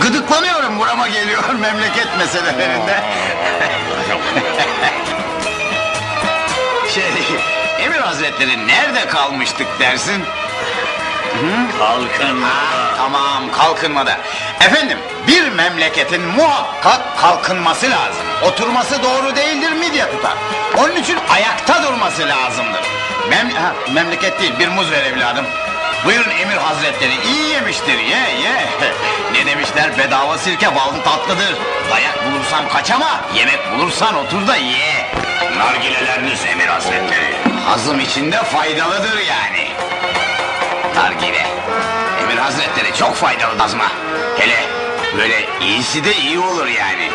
Gıdıklanıyorum burama geliyor memleket meselelerinde. şey, Emir Hazretleri nerede kalmıştık dersin? Kalkın. Ha, tamam kalkınmada. Efendim bir memleketin muhakkak kalkınması lazım. Oturması doğru değildir midye tutar. Onun için ayakta durması lazımdır. Mem ha, memleket değil bir muz ver evladım. Buyurun Emir Hazretleri iyi yemiştir ye ye. ne demişler bedava sirke ballı tatlıdır. Dayak bulursan kaçama yemek bulursan otur da ye. Nargileleriniz Emir Hazretleri. Hazım içinde faydalıdır yani. Nargile. Emir Hazretleri çok faydalı azma. Hele böyle iyisi de iyi olur yani.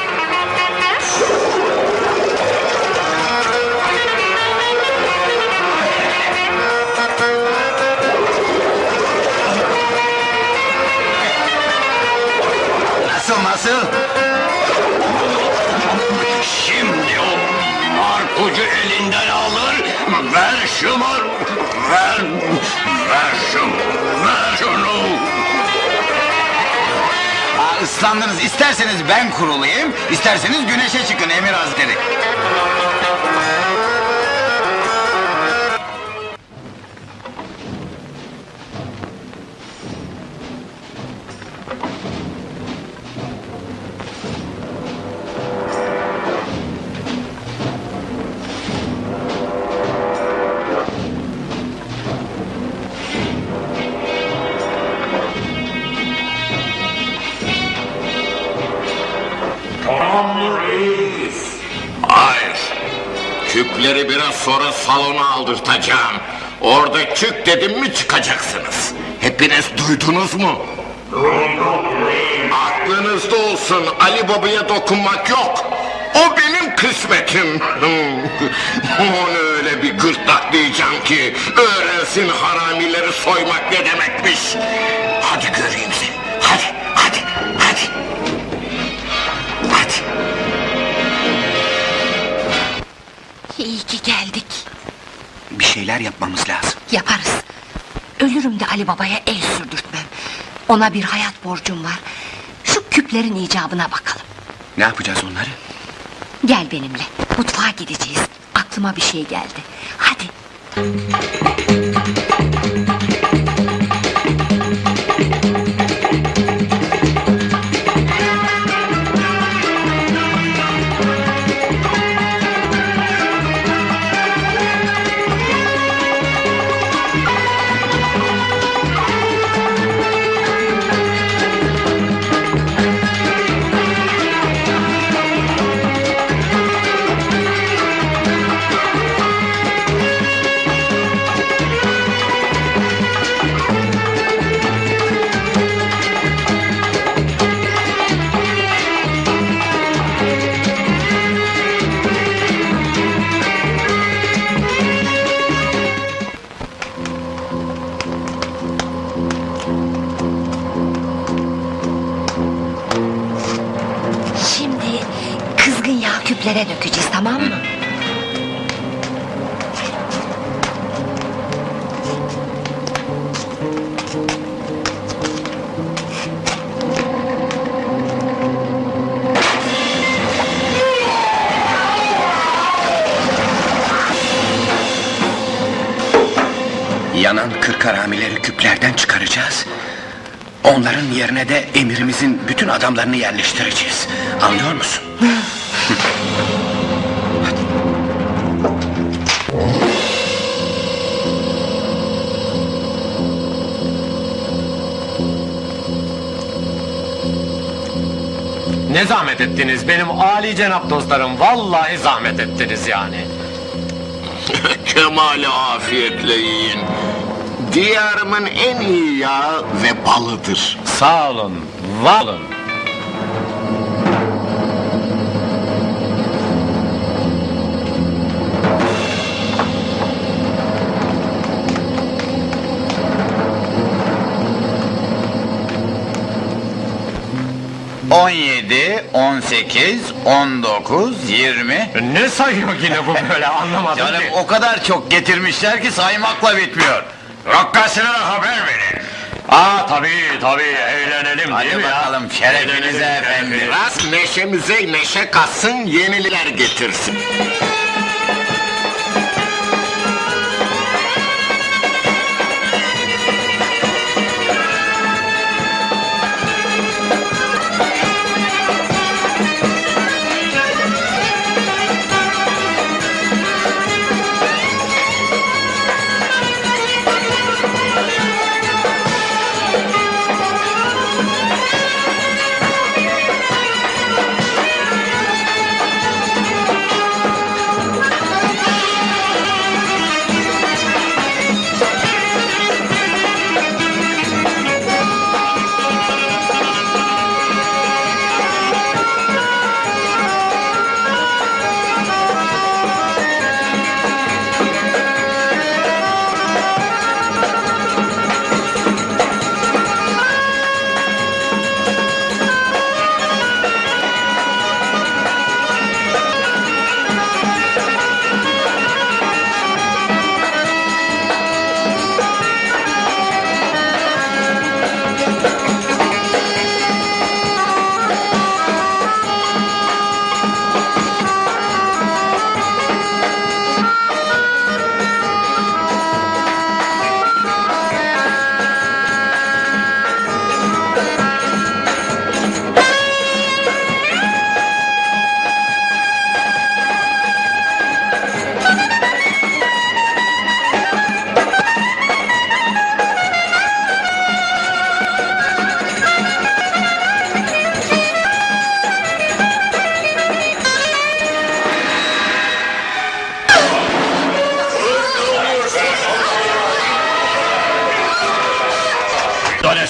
Marpucu elinden alır. Ver şu mar... Ver... Ver şu... Ver şunu. Aa, ıslandınız. İsterseniz ben kurulayım, isterseniz güneşe çıkın Emir Hazretleri. Tamam reis. Hayır. Küpleri biraz sonra salona aldırtacağım. Orada çık dedim mi çıkacaksınız. Hepiniz duydunuz mu? Duyduk Aklınızda olsun Ali Baba'ya dokunmak yok. O benim kısmetim. Onu öyle bir gırtlaklayacağım ki öğrensin haramileri soymak ne demekmiş. Hadi göreyim seni. Hadi. İyi ki geldik. Bir şeyler yapmamız lazım. Yaparız. Ölürüm de Ali Baba'ya el sürdürtmem. Ona bir hayat borcum var. Şu küplerin icabına bakalım. Ne yapacağız onları? Gel benimle. Mutfağa gideceğiz. Aklıma bir şey geldi. Hadi. Küplere dökeceğiz tamam mı? Yanan kırk haramileri küplerden çıkaracağız. Onların yerine de emirimizin bütün adamlarını yerleştireceğiz. Anlıyor musun? Ne zahmet ettiniz benim âli cenap dostlarım vallahi zahmet ettiniz yani. Kemali afiyetle yiyin. Diyarımın en iyi yağı ve balıdır. Sağ olun, var olun. 18, 19, 20... Ne sayıyor yine bu böyle anlamadım Canım ki. o kadar çok getirmişler ki saymakla bitmiyor. Rock haber verin. Aa tabii tabii eğlenelim Hadi değil mi bakalım şerefinize efendim. Biraz neşemize neşe katsın yeniler getirsin.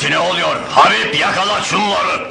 Dönesine oluyor. Habib yakala şunları.